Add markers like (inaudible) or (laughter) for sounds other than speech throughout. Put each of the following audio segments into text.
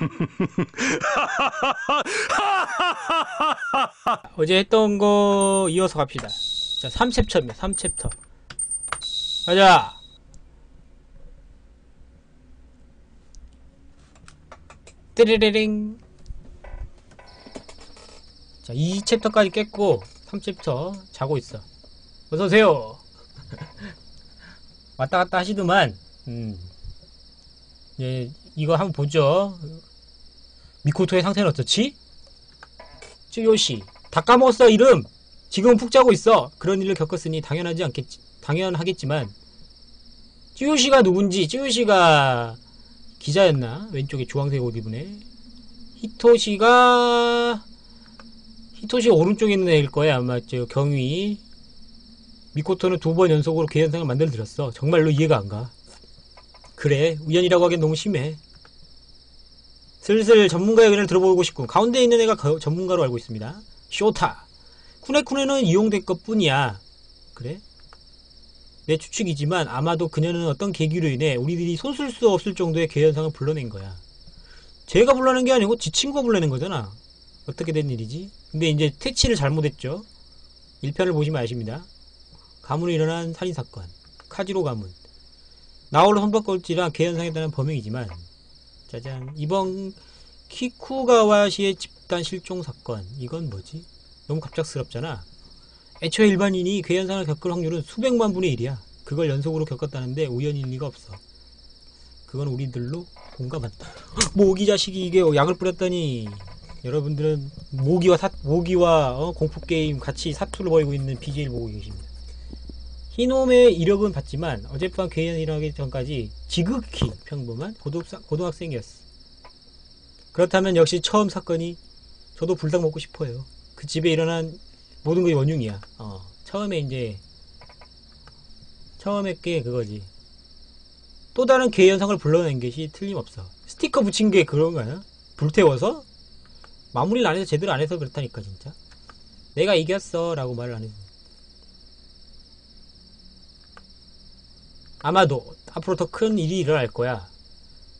(laughs) 어제 했던 거 이어서 갑시다. 자, 3챕터입니다. 3챕터. 가자. 띠리리링. 자, 2챕터까지 깼고 3챕터 자고 있어. 어서 오세요. (laughs) 왔다 갔다 하시더만. 음. 예, 이거 한번 보죠. 미코토의 상태는 어떻지? 쯔요시. 다 까먹었어, 이름! 지금은 푹 자고 있어. 그런 일을 겪었으니 당연하지 않겠지, 당연하겠지만. 쯔요시가 누군지, 쯔요시가 기자였나? 왼쪽에 주황색 옷 입으네. 히토시가, 히토시 오른쪽에 있는 애일 거야, 아마, 저, 경위. 미코토는 두 번 연속으로 그 현상을 만들어 드렸어. 정말로 이해가 안 가. 그래, 우연이라고 하기엔 너무 심해. 슬슬 전문가의 의견을 들어보고 싶고 가운데 있는 애가 거- 전문가로 알고 있습니다. 쇼타. 쿠네쿠네는 이용될 것 뿐이야. 그래? 내 추측이지만 아마도 그녀는 어떤 계기로 인해 우리들이 손쓸 수 없을 정도의 괴현상을 불러낸 거야. 제가 불러낸 게 아니고 지 친구가 불러낸 거잖아. 어떻게 된 일이지? 근데 이제 퇴치를 잘못했죠. 1편을 보시면 아십니다. 가문에 일어난 살인사건. 카지로 가문. 나홀로 손바꼴찌라 괴현상에 따른 범행이지만 짜잔. 이번 키쿠가와 시의 집단 실종 사건. 이건 뭐지? 너무 갑작스럽잖아. 애초에 일반인이 괴현상을 겪을 확률은 수백만 분의 1이야. 그걸 연속으로 겪었다는데 우연일 리가 없어. 그건 우리들로 공감한다. (gasps) 모기 자식이 이게 약을 뿌렸더니 여러분들은 모기와 사, 모기와 어, 공포 게임 같이 사투를 벌이고 있는 BJ를 보고 계십니다. 희놈의 이력은 봤지만 어젯밤 괴현이라기 전까지 지극히 평범한 고등학생, 고등학생 이었어. 그렇다면 역시 처음 사건이 저도 불닭 먹고 싶어요. 그 집에 일어난 모든 것이 원흉이야. 어, 처음에 이제 처음에 게 그거지. 또 다른 괴 현상을 불러낸 것이 틀림없어. 스티커 붙인 게 그런 거야? 불태워서 마무리를 안 해서 제대로 안 해서 그렇다니까 진짜. 내가 이겼어 라고 말을 안 해서. 아마도 앞으로 더 큰 일이 일어날 거야.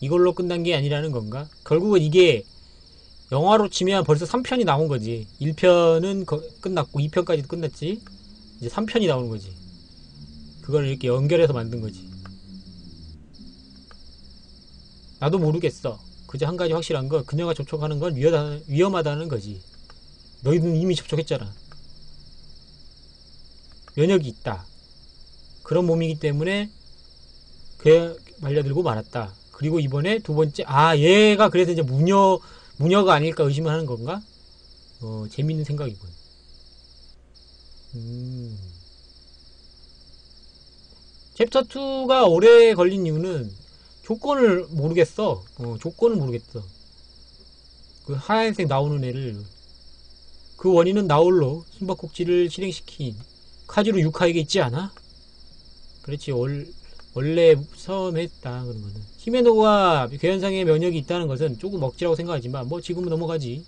이걸로 끝난 게 아니라는 건가? 결국은 이게 영화로 치면 벌써 3편이 나온 거지. 1편은 끝났고 2편까지도 끝났지. 이제 3편이 나오는 거지. 그걸 이렇게 연결해서 만든 거지. 나도 모르겠어. 그저 한 가지 확실한 건 그녀가 접촉하는 건 위험하다, 위험하다는 거지. 너희는 이미 접촉했잖아. 면역이 있다. 그런 몸이기 때문에 그에 말려들고 말았다. 그리고 이번에 두 번째, 아, 얘가 그래서 이제 무녀, 무녀가 아닐까 의심을 하는 건가? 어, 재밌는 생각이군. 음. 챕터 2가 오래 걸린 이유는 조건을 모르겠어. 어, 조건을 모르겠어. 그 하얀색 나오는 애를 그 원인은 나홀로 숨바꼭질을 실행시킨 카지로 유카에게 있지 않아? 그렇지 월, 원래 처음 했다 그런 거는 히메노가 괴현상의 면역이 있다는 것은 조금 억지라고 생각하지만 뭐 지금은 넘어가지.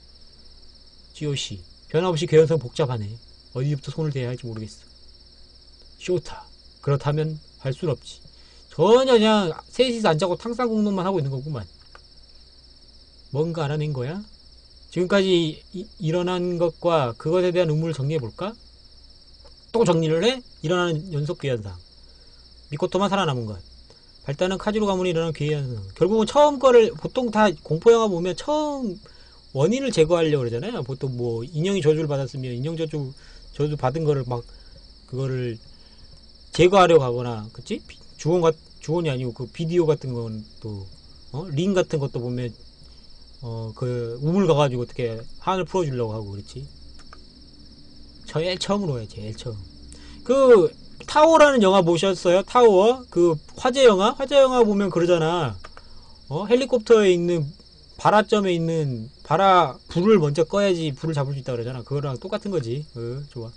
지오씨 변함없이 괴현상 복잡하네. 어디부터 손을 대야 할지 모르겠어. 쇼타 그렇다면 할 순 없지. 전혀 그냥 셋이서 안 자고 탕상 공론만 하고 있는 거구만. 뭔가 알아낸 거야? 지금까지 이- 일어난 것과 그것에 대한 의문을 정리해 볼까? 또 정리를 해? 일어나는 연속 괴현상 미코토만 살아남은 것. 발단은 카지로 가문이 일어난 괴현상. 결국은 처음 거를 보통 다 공포 영화 보면 처음 원인을 제거하려고 그러잖아요. 보통 뭐 인형이 저주를 받았으면 인형 저주 저주 받은 거를 막 그거를 제거하려고 하거나 그치? 비- 주원 같 주원이 아니고 그 비디오 같은 건또 어? 링 같은 것도 보면 어 그 우물 가가지고 어떻게 한을 풀어주려고 하고 그렇지. 제일 처음으로 해 제일 처음. 그 타워라는 영화 보셨어요? 타워? 그 화재 영화? 화재 영화 보면 그러잖아. 어? 헬리콥터에 있는 발화점에 있는 발화 불을 먼저 꺼야지 불을 잡을 수 있다 그러잖아. 그거랑 똑같은 거지. 어, 좋아.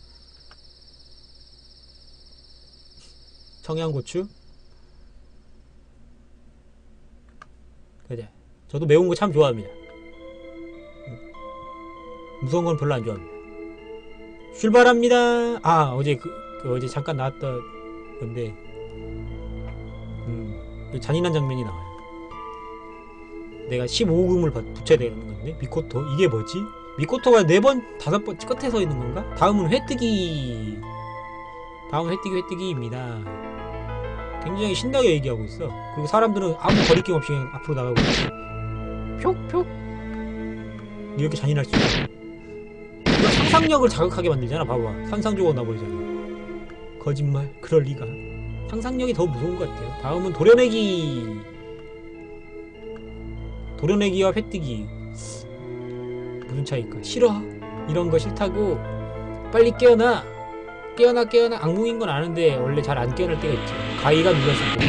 청양고추? 그래. 저도 매운 거 참 좋아합니다. 무서운 건 별로 안 좋아합니다. 출발합니다. 아, 어제 그, 그 어제 잠깐 나왔던 건데, 음, 그 잔인한 장면이 나와요. 내가 15금을 붙여야 되는 건데 미코토. 이게 뭐지? 미코토가 네 번 다섯 번 끝에 서 있는 건가? 다음은 회뜨기 다음 회뜨기 회뜨기입니다. 굉장히 신나게 얘기하고 있어. 그리고 사람들은 아무 거리낌 없이 그냥 앞으로 나가고 있어. 표 이렇게 잔인할 수 있어. 이거 상상력을 자극하게 만들잖아 봐봐. 산상조각 나버리잖아 거짓말 그럴 리가. 상상력이 더 무서운 것 같아요. 다음은 도려내기. 도려내기와 회뜨기 무슨 차이일까? 싫어. 이런 거 싫다고 빨리 깨어나. 깨어나 깨어나. 악몽인 건 아는데 원래 잘 안 깨어날 때가 있지 가위가 눌렀을 때.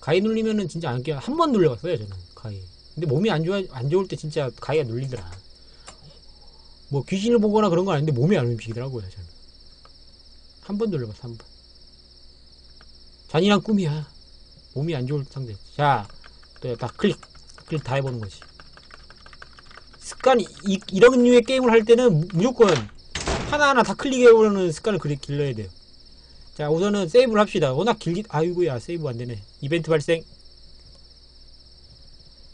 가위 눌리면은 진짜 안 깨어. 한 번 눌려봤어요 저는. 가위 근데 몸이 안 좋아 안 좋을 때 진짜 가위가 눌리더라. 뭐 귀신을 보거나 그런 건 아닌데 몸이 안 움직이더라고요 저는. 한 번 눌려봤어 한 번. 잔인한 꿈이야. 몸이 안 좋을 상대 자또 다 클릭 클릭 다 해보는 거지. 습관 이, 이런 류의 게임을 할 때는 무조건 하나하나 다 클릭해보는 습관을 그리 길러야 돼요. 자 우선은 세이브를 합시다. 워낙 길기 아이고야 세이브 안되네. 이벤트 발생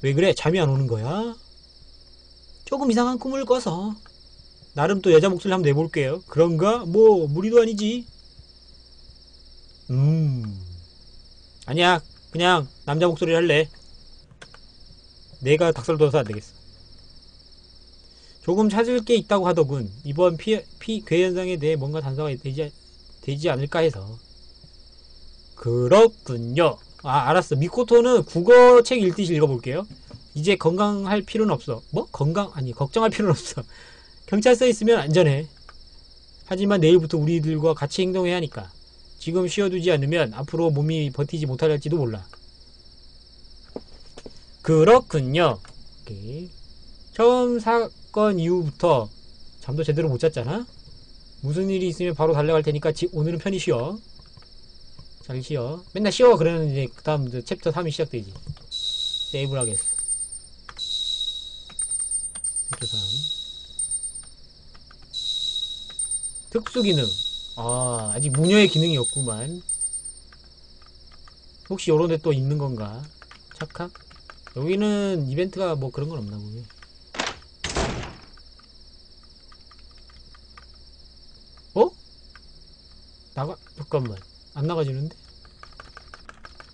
왜 그래? 잠이 안 오는 거야? 조금 이상한 꿈을 꿔서. 나름 또 여자 목소리 한번 내볼게요. 그런가 뭐 무리도 아니지. 음. 아니야. 그냥 남자 목소리 할래. 내가 닭살 돋아서 안 되겠어. 조금 찾을 게 있다고 하더군. 이번 피, 피 괴 현상에 대해 뭔가 단서가 되지, 되지 않을까 해서. 그렇군요 아 알았어 미코토는 국어 책 읽듯이 읽어볼게요 이제 건강할 필요는 없어 뭐? 건강? 아니 걱정할 필요는 없어 (laughs) 경찰서에 있으면 안전해 하지만 내일부터 우리들과 같이 행동해야 하니까 지금 쉬어두지 않으면 앞으로 몸이 버티지 못할지도 몰라. 그렇군요. 오케이. 처음 사건 이후부터 잠도 제대로 못 잤잖아? 무슨 일이 있으면 바로 달려갈 테니까 지, 오늘은 편히 쉬어. 잘 쉬어. 맨날 쉬어. 이제 그 다음 챕터 3이 시작되지. 세이브를 하겠어. 챕터 3. 특수 기능. 아, 아직 무녀의 기능이 없구만. 혹시 요런 데 또 있는 건가? 착각? 여기는 이벤트가 뭐 그런 건 없나 보네. 어? 나가, 잠깐만. 안 나가지는데?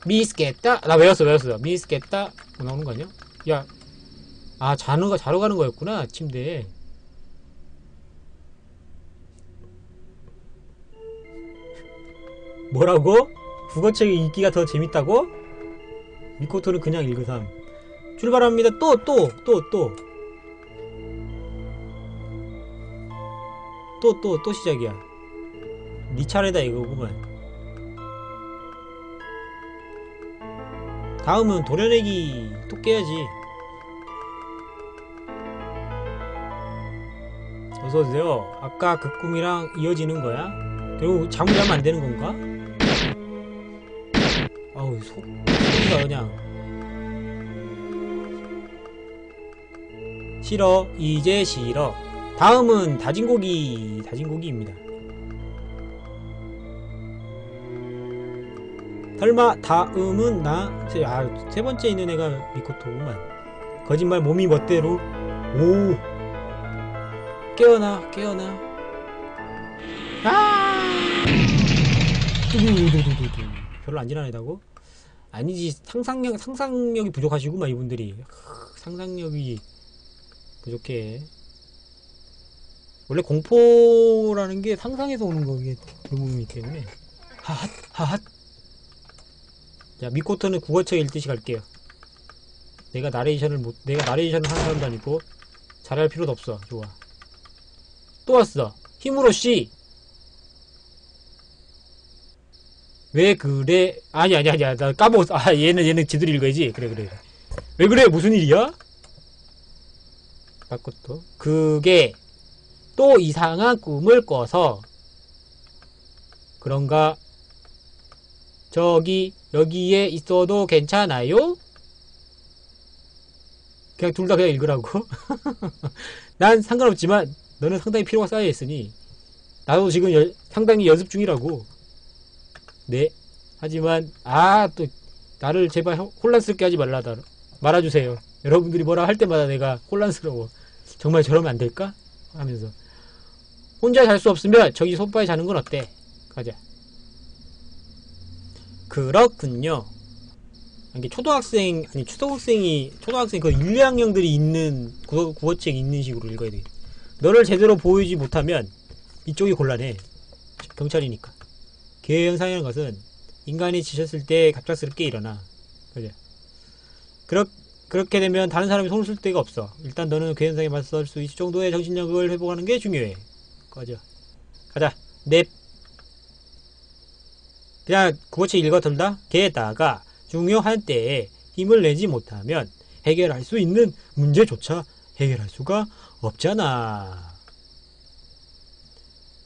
미스겠다? 나 외웠어, 외웠어. 미스겠다? 뭐 나오는 거 아니야? 야, 아, 거, 자러 가는 거였구나, 침대에. 뭐라고? 국어책의 읽기가 더 재밌다고? 미코토는 그냥 읽으삼. 출발합니다. 또, 또, 또, 또. 또, 또, 또 시작이야. 니 차례다 이거구만. 다음은 도려내기 또 깨야지. 어서오세요. 아까 그 꿈이랑 이어지는 거야? 그리고 잠을 자면 안 되는 건가? 아우 속 소리가 그냥 싫어 이제 싫어 다음은 다진 고기 다진 고기입니다 설마 다음은 나? 세, 아, 세 번째 있는 애가 미코토구만. 거짓말 몸이 멋대로. 오. 깨어나 깨어나. 아! 두두두두두두. 별로 안 지나내다고? 아니지 상상력 상상력이 부족하시구만 이분들이. 상상력이 부족해. 원래 공포라는 게 상상에서 오는 거기 때문에. 하핫 하핫 자 미코토는 국어책 읽듯이 갈게요. 내가 나레이션을 못 내가 나레이션을 하는 사람도 아니고 잘할 필요도 없어. 좋아. 또 왔어. 힘으로 씨 왜 그래? 아니 아니 아니야 나 까먹었어. 아 얘는 얘는 제대로 읽어야지. 그래 그래 왜 그래? 무슨 일이야? 바꿨또 그게 또 이상한 꿈을 꿔서 그런가? 저기 여기에 있어도 괜찮아요? 그냥 둘 다 그냥 읽으라고 (laughs) 난 상관없지만 너는 상당히 필요가 쌓여 있으니 나도 지금 여, 상당히 연습 중이라고 네. 하지만 아 또 나를 제발 호- 혼란스럽게 하지 말라 말아주세요. 여러분들이 뭐라 할 때마다 내가 혼란스러워. 정말 저러면 안 될까? 하면서 혼자 잘 수 없으면 저기 소파에 자는 건 어때? 가자. 그렇군요. 이게 초등학생 아니 초등학생이 초등학생 그 1, 2학년들이 있는 국어, 국어책 읽는 식으로 읽어야 돼. 너를 제대로 보이지 못하면 이쪽이 곤란해. 경찰이니까. 기회 현상이라는 것은 인간이 지쳤을 때 갑작스럽게 일어나. 그죠? 그렇, 그렇게 되면 다른 사람이 손을 쓸 데가 없어. 일단 너는 그 현상에 맞설 수 있을 정도의 정신력을 회복하는 게 중요해. 꺼져. 가자. 넵. 그냥 국어책 읽어둔다? 게다가 중요한 때에 힘을 내지 못하면 해결할 수 있는 문제조차 해결할 수가 없잖아.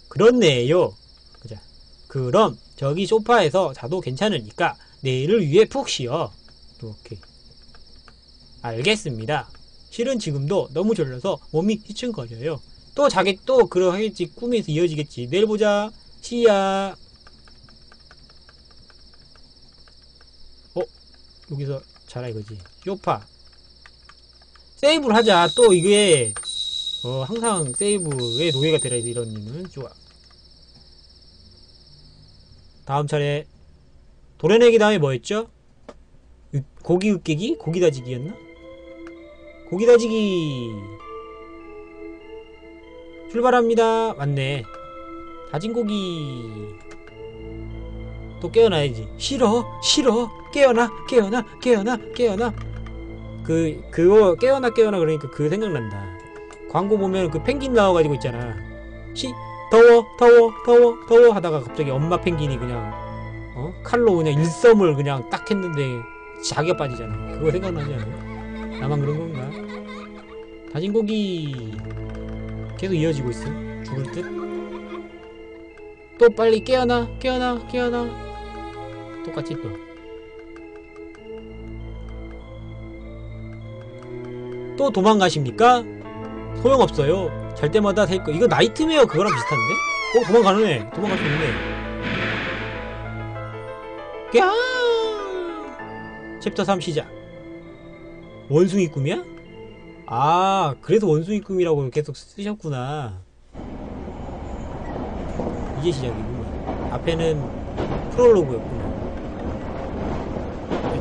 그렇네요. 그자. 그럼 저기 소파에서 자도 괜찮으니까 내일을 위해 푹 쉬어. 이렇게. 알겠습니다. 실은 지금도 너무 졸려서 몸이 휘청거려요. 또 자기 또 그러하겠지. 꿈에서 이어지겠지. 내일 보자. 시야. 여기서 자라 이거지. 쇼파. 세이브를 하자. 또 이게 어, 항상 세이브에 노예가 되라 이런 일은 좋아. 다음 차례 도려내기 다음에 뭐 했죠? 으- 고기 으깨기? 고기 다지기였나? 고기 다지기 출발합니다. 맞네. 다진 고기 또 깨어나야지. 싫어, 싫어, 깨어나, 깨어나, 깨어나, 깨어나. 그 그거 깨어나 깨어나 그러니까 그 생각난다. 광고 보면 그 펭귄 나와가지고 있잖아. 시 더워 더워 더워 더워 하다가 갑자기 엄마 펭귄이 그냥 어 칼로 그냥 일섬을 그냥 딱 했는데 자기가 빠지잖아. 그거 생각나지 않아? 나만 그런 건가? 다진 고기 계속 이어지고 있어. 죽을 듯. 또 빨리 깨어나 깨어나 깨어나. 똑같이 또. 또 도망가십니까? 소용없어요. 잘 때마다 될 거. 이거 나이트메어 그거랑 비슷한데? 어, 도망가는 애. 도망갈 수 있네. 야! 챕터 3 시작. 원숭이 꿈이야? 아, 그래서 원숭이 꿈이라고 계속 쓰셨구나. 이게 시작이구나. 앞에는 프롤로그였구나.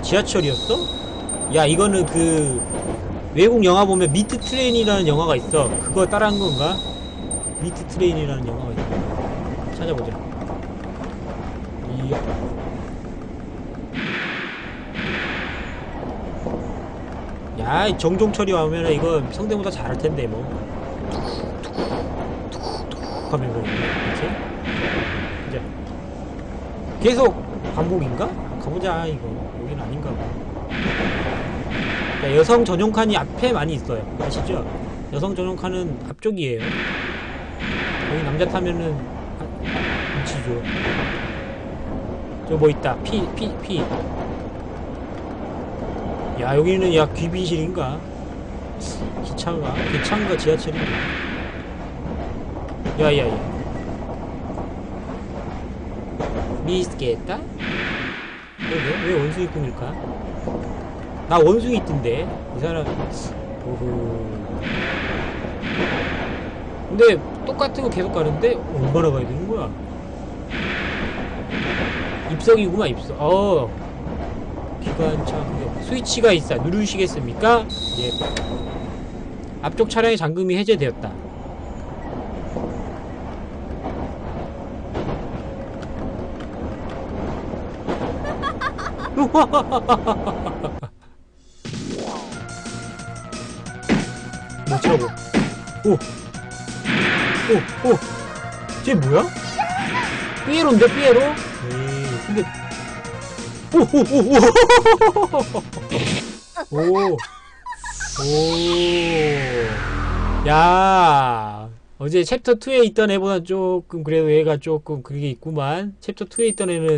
지하철이었어? 야, 이거는 그 외국 영화 보면 미트 트레인이라는 영화가 있어. 그거 따라한 건가? 미트 트레인이라는 영화가 있어. 찾아보자. 이야. 야, 이 정종철이 오면 이거 성대모사 잘할 텐데 뭐. 하면서 그치? 이제 계속 반복인가? 가보자 이거. 여긴 아닌가 봐. 야, 여성 전용 칸이 앞에 많이 있어요. 아시죠? 여성 전용 칸은 앞쪽이에요. 여기 남자 타면은 아, 눈치죠. 저 뭐 있다. 피, 피, 피. 야, 여기는 야 귀빈실인가? 기차가 기차인가 지하철인가? 야 야 야. 미스겠다? 왜, 왜 원숭이 꿈일까? 나 원숭이 있던데. 이 사람. 오호. 근데 똑같은 거 계속 가는데 얼마나 가야 되는 거야? 입석이구만 입석. 어. 기관차 스위치가 있어. 누르시겠습니까? 예. 앞쪽 차량의 잠금이 해제되었다 (laughs) 뭐 치라고 오! 오! 오! 쟤 뭐야? 삐에로인데 삐에로? 에이 근데 오! 오! 오! 오! 오! 오! 야 어제 챕터 2에 있던 애보다 조금 그래도 얘가 조금 그게 있구만 챕터 2에 있던 애는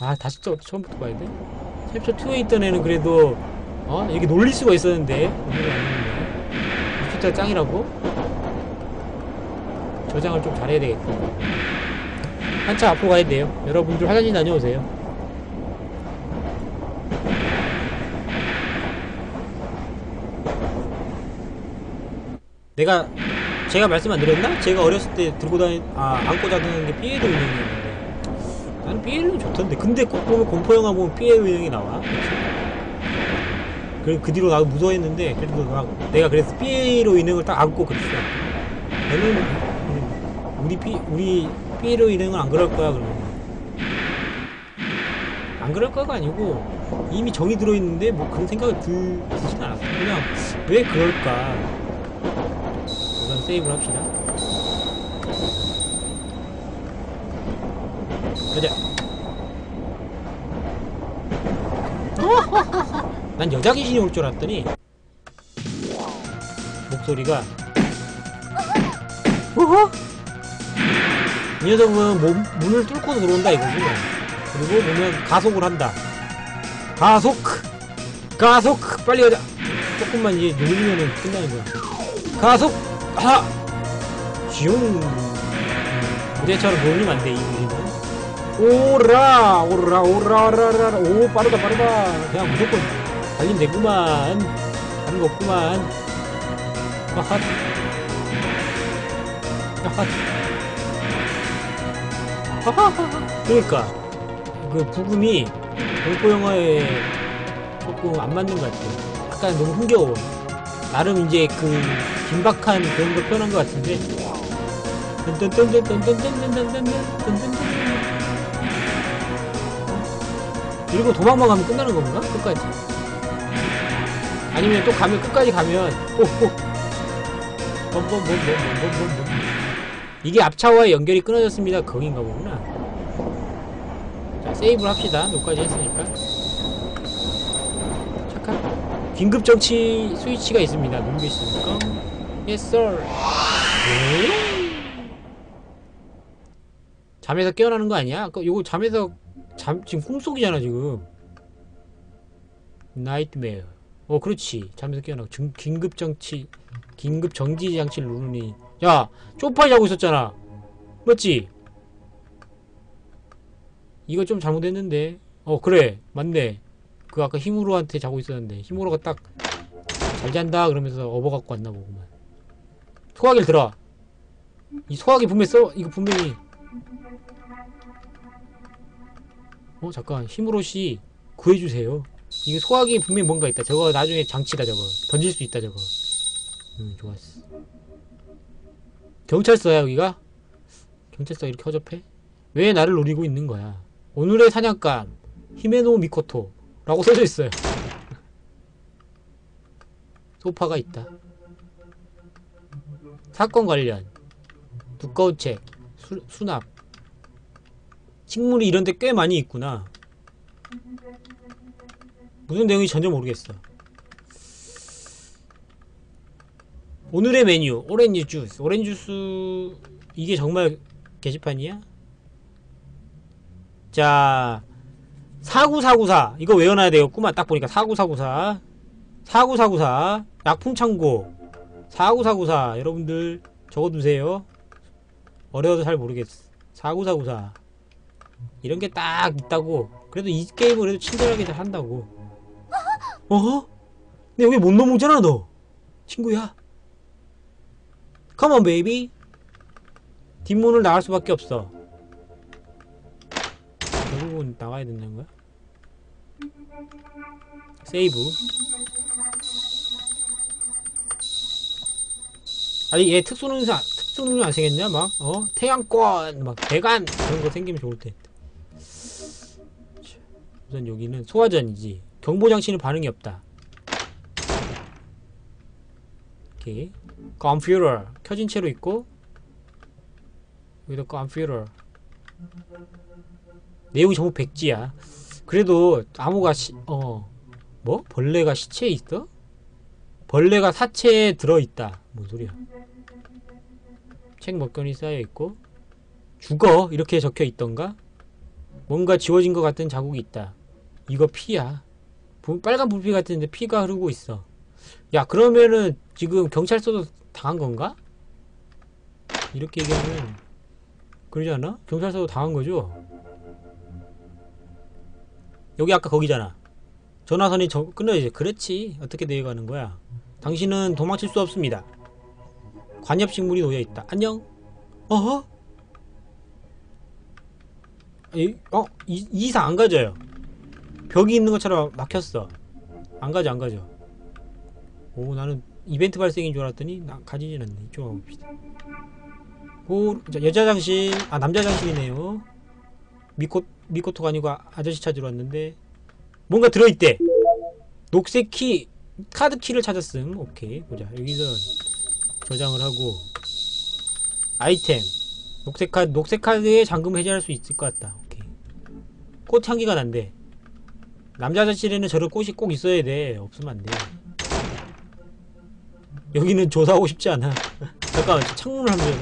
아 다시 또 처음부터 봐야 돼? 챕터 2에 있던 애는 그래도 어? 이렇게 놀릴 수가 있었는데 컴퓨터 짱이라고? 저장을 좀 잘해야 되겠다 한참 앞으로 가야 돼요. 여러분들 화장실 다녀오세요. 내가 제가 말씀 안 드렸나? 제가 어렸을 때 들고 다니 아 안고 다니는 게 삐에로 인형이었는데 나는 삐에로 좋던데 근데 꼭 보면 공포 영화 보면 삐에로 인형이 나와 그래 그 뒤로 나도 무서워했는데 그래도 막 내가 그래서 삐에로 인형을 딱 안고 그랬어. 음, 우리 삐 우리 삐에로 인형은 안 그럴 거야 그러면. 안 그럴 거가 아니고 이미 정이 들어있는데 뭐 그런 생각을 들, 들진 않았어. 그냥 왜 그럴까? 우선 세이브를 합시다. 가자. (laughs) 난 여자 귀신이 올 줄 알았더니 목소리가 어허? 이 녀석은 몸, 문을 뚫고 들어온다 이거지 그리고 보면 가속을 한다 가속 가속 빨리 가자 조금만 이제 누르면은 끝나는 거야 가속 하! 슝! 무대처럼 놀리면 안 돼, 이 무리는. 오라! 오라, 오라, 오라, 오라, 오, 빠르다, 빠르다. 그냥 무조건 되구만. 다른 거 없구만. 하핫. 하핫. 하하하. 그러니까. 그 부금이 공포 영화에 조금 안 맞는 것 같아. 약간 너무 흥겨워. 나름 이제 그 긴박한 그런 걸 표현한 것 같은데 그리고 도망만 가면 끝나는 건가? 끝까지 아니면 또 가면 끝까지 가면 오오 뭐뭐뭐뭐뭐뭐 이게 앞차와의 연결이 끊어졌습니다 거긴가 보구나 자 세이브를 합시다 여기까지 했으니까 잠깐 긴급 정치 스위치가 있습니다. 누르고 sir. 네? 잠에서 깨어나는 거 아니야? 그 요거 잠에서 잠 지금 꿈속이잖아 지금. 나이트메어. 어, 그렇지. 잠에서 깨어나고 중, 긴급 정치 긴급 정지 장치를 누르니. 야, 쪽파이 자고 있었잖아. 맞지? 이거 좀 잘못했는데. 어, 그래. 맞네. 그 아까 히무로한테 자고 있었는데 히무로가 딱 잘 잔다 그러면서 업어갖고 왔나 보구만 소화기를 들어 이 소화기 분명히 써 이거 분명히 어 잠깐 히무로씨 구해주세요 이거 소화기 분명히 뭔가 있다 저거 나중에 장치다 저거 던질 수 있다 저거 음 좋았어 경찰서야 여기가? 경찰서 이렇게 허접해? 왜 나를 노리고 있는 거야 오늘의 사냥감 히메노 미코토 라고 (laughs) 써져 있어요. 소파가 있다. 사건 관련 두꺼운 책 수, 수납 식물이 이런 데 꽤 많이 있구나. 무슨 내용인지 전혀 모르겠어. 오늘의 메뉴 오렌지 주스. 오렌지 주스 이게 정말 게시판이야? 자 사구사구사. 이거 외워놔야 되겠구만. 딱 보니까 사구사구사. 사구사구사. 약품창고. 사구사구사. 여러분들 적어두세요. 어려워도 잘 모르겠어. 사구사구사. 이런 게 딱 있다고. 그래도 이 게임을 그래도 친절하게 잘 한다고 어허? 근데 여기 못 넘어오잖아 너. 친구야. 컴온 베이비 뒷문을 나갈 수밖에 없어. 결국은 나가야 된다는 거야? 세이브 아니 얘 특수능력 특수능력 안 생겼냐 막? 어? 태양권 막 대간 그런 거 생기면 좋을 때 우선 여기는 소화전이지 경보장치는 반응이 없다 오케이 컴퓨터 켜진 채로 있고 여기도 컴퓨터 내용이 전부 백지야. 그래도 암호가 시, 어, 뭐? 벌레가 시체에 있어? 벌레가 사체에 들어있다. 뭔 소리야. 책 먹건이 쌓여있고, 죽어! 이렇게 적혀 있던가? 뭔가 지워진 것 같은 자국이 있다. 이거 피야. 부, 빨간 불빛 같은데 피가 흐르고 있어. 야, 그러면은 지금 경찰서도 당한 건가? 이렇게 얘기하면 그러지 않아? 경찰서도 당한 거죠? 여기 아까 거기잖아. 전화선이 저, 끊어야지. 그렇지. 어떻게 내려가는 거야? 당신은 도망칠 수 없습니다. 관엽식물이 놓여 있다. 안녕. 어허? 이, 어? 이, 이사 안 가져요. 벽이 있는 것처럼 막혔어. 안 가져, 안 가져. 오, 나는 이벤트 발생인 줄 알았더니, 나 가지진 않네. 이쪽 가봅시다. 고, 자, 여자 장실, 아, 남자 장실이네요. 미코, 미코토가 아니고 아- 아저씨 찾으러 왔는데, 뭔가 들어있대! 녹색 키, 카드 키를 찾았음. 오케이. 보자. 여기서 저장을 하고, 아이템. 녹색 카드, 녹색 카드에 잠금 해제할 수 있을 것 같다. 오케이. 꽃 향기가 난대. 남자 화장실에는 저런 꽃이 꼭 있어야 돼. 없으면 안 돼. 여기는 조사하고 싶지 않아. (laughs) 잠깐만, 저 창문을 한번.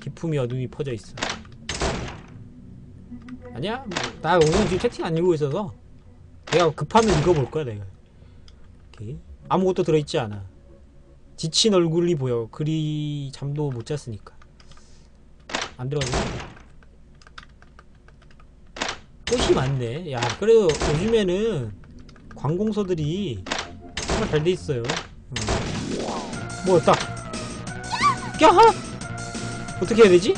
기품이 어둠이 퍼져 있어. 아니야? 뭐, 나 오늘 지금 채팅 안 읽고 있어서. 내가 급하면 읽어볼 거야, 내가. 오케이. 아무것도 들어있지 않아. 지친 얼굴이 보여. 그리 잠도 못 잤으니까. 안 들어가네. 꽃이 많네. 야, 그래도 요즘에는 관공서들이 정말 잘 돼 있어요. 음. 뭐였다? 야! 어떻게 해야 되지?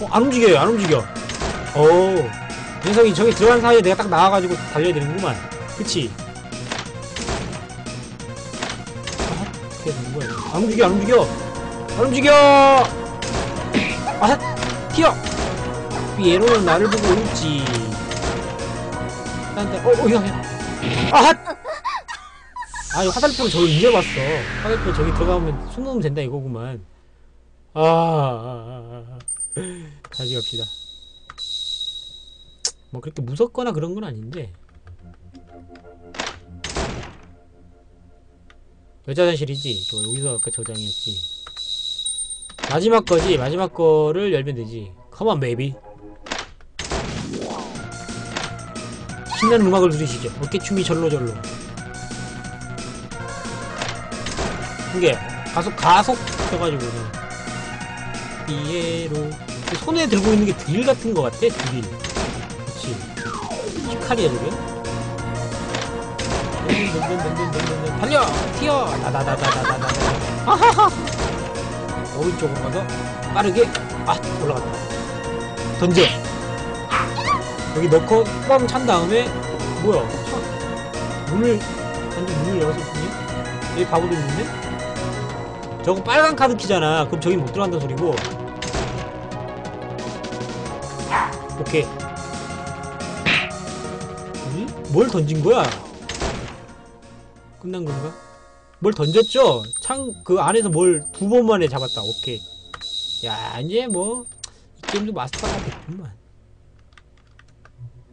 어, 안 움직여요, 안 움직여. 오, 녀석이 저기 들어간 사이에 내가 딱 나와가지고 달려야 되는구만. 그치? 아, 어떻게 되는 거야? 안 움직여, 안 움직여! 안 움직여! 아, 튀어! 얘로는 나를 보고 울지. 딴, 딴, 어, 어, 야, 야. 아! 아, 이 화살표를 저기 이제 봤어. 화살표 저기 들어가면 숨으면 된다 이거구만. 아, 아, 아, 아. 다시 갑시다. 뭐 그렇게 무섭거나 그런 건 아닌데. 여자 화장실이지. 저 여기서 아까 저장했지. 마지막 거지. 마지막 거를 열면 되지. Come on, baby. 신나는 음악을 들으시죠. 어깨춤이 절로절로. 이게 가속 가속 그냥 피에로 손에 들고 있는 게 드릴 같은 거 같아 드릴. 그렇지. 히칼이야 저게. 달려 튀어 나다다다다다다. 아하하. 오른쪽으로 가서 빠르게 아 올라갔다. 던져. 여기 넣고 뻥찬 다음에 뭐야? 차- 문을 완전 문을 뿐이야? 여기 바보도 있는데? 저거 빨간 카드 키잖아. 그럼 저기 못 들어간다는 소리고. 오케이. 응? 뭘 던진 거야? 끝난 건가? 뭘 던졌죠? 창 그 안에서 뭘 두 번 만에 잡았다. 오케이. 야 이제 뭐 이 게임도 마스터가 됐구만.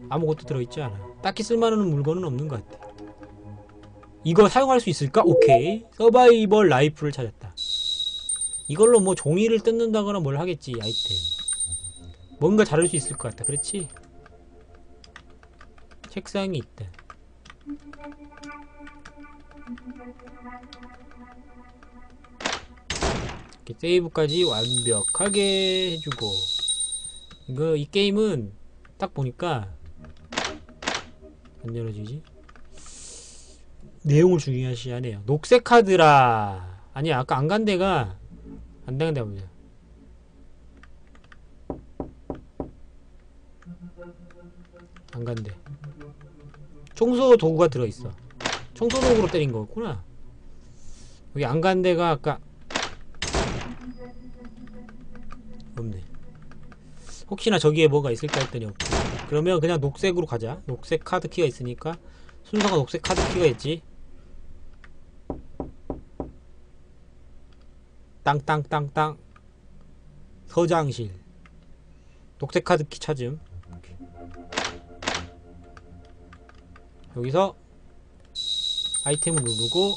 아무것도 들어있지 않아. 딱히 쓸만한 물건은 없는 것 같아. 이거 사용할 수 있을까? 오케이. 서바이벌 라이프를 찾았다. 이걸로 뭐 종이를 뜯는다거나 뭘 하겠지, 아이템. 뭔가 자를 수 있을 것 같다. 그렇지? 책상이 있다. 이렇게 세이브까지 완벽하게 해주고. 이거, 이 게임은 딱 보니까 안 열어지지? 내용을 중요시하네요. 녹색 카드라. 아니 아까 안 간 데가 안 간 데가 뭐냐? 안 간대. 청소 도구가 들어있어. 청소 도구로 때린 거구나. 여기 안 간 데가 아까 없네. 혹시나 저기에 뭐가 있을까 했더니 없고. 그러면 그냥 녹색으로 가자. 녹색 카드 키가 있으니까 순서가 녹색 카드 키가 있지. 땅땅땅땅 서장실 녹색 카드 키 찾음. 여기서 아이템을 누르고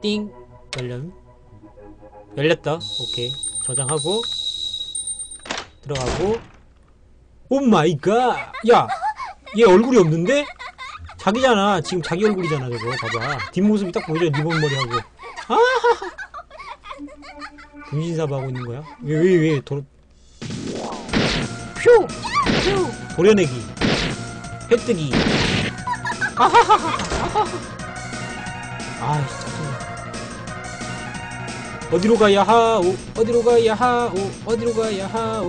띵 열림 열렸다 오케이 저장하고 들어가고 오 마이 갓! 야! 얘 얼굴이 없는데? 자기잖아. 지금 자기 얼굴이잖아, 저거. 봐봐. 뒷모습이 딱 보이죠? 리본 머리하고. 아! 분신사바 하고 있는 거야? 왜, 왜, 왜, 도, 퓨! 퓨! 도려내기. 회뜨기. 아하하하. 아이, 짜증나. 어디로 가야 하오? 어디로 가야 하오? 어디로 가야 하오?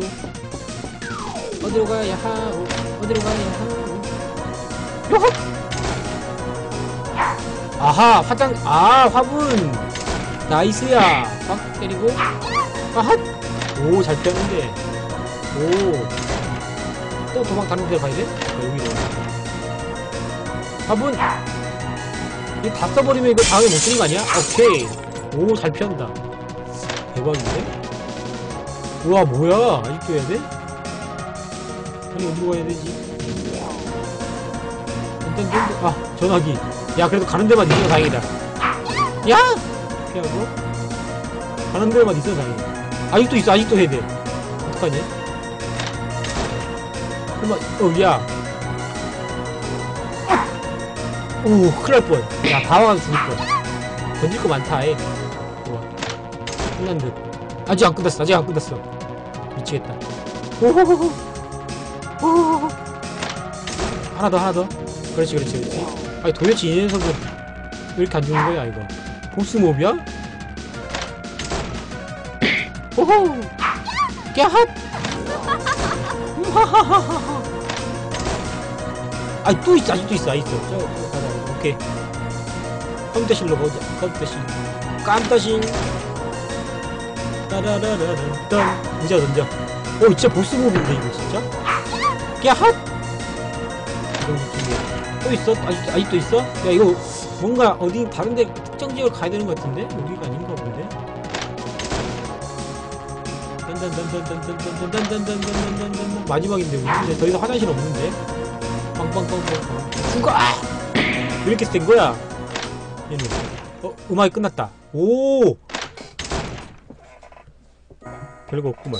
어디로 가야 하오? 어디로 가야 하오? 요헛! 아하, 화장, 아, 화분! 나이스야! 막 때리고, 아핫! 오, 잘 피하는데. 오. 또 도망 다른 데 가야 돼? 아, 여기로. 화분! 이거 다 써버리면 이거 다음에 못 쓰는 거 아니야? 오케이. 오, 잘 피한다. 대박인데? 우와, 뭐야? 아직도 해야 돼? 아니, 어디로 가야 되지? 일단, 좀, 아, 전화기. 야, 그래도 가는 데만 있어서 다행이다. 야! 피하고. 가는 데만 있어서 다행이다. 아직도 있어, 아직도 해야 돼. 어떡하냐? 설마, 어, 야. 오, 큰일 날 뻔. 야, 다 와가지고 죽을 뻔. 던질 거 많다, 애. 좋아. 끝난 듯. 아직 안 끝났어, 아직 안 끝났어. 미치겠다. 오호호호. 하나 더, 하나 더. 그렇지, 그렇지, 그렇지. 아니, 도대체 이 녀석은 왜 이렇게 안 죽는 거야, 이거? 보스 몹이야? 오호! 깨핫! 하하하하. (laughs) 아니, 또 있어, 아직도 있어, 아직도. 저, 저, 가자. 오케이. 컴퓨터실로 가자, 컴퓨터실. 깜떠신. 따라라라란, 딴. 던져, 던져. 오, 진짜 보스 몹인데, 이거 진짜? 깨핫! 또 있어? 아직, 아직도 있어? 야, 이거 뭔가 어디 다른데 특정 지역을 가야 되는 것 같은데? 여기가 아닌가 본데? 마지막인데 우리 더 이상 화장실 없는데? 빵빵빵빵빵 죽어! 아! 왜 이렇게 센 거야? 얘는 어? 음악이 끝났다 오! 별거 없구만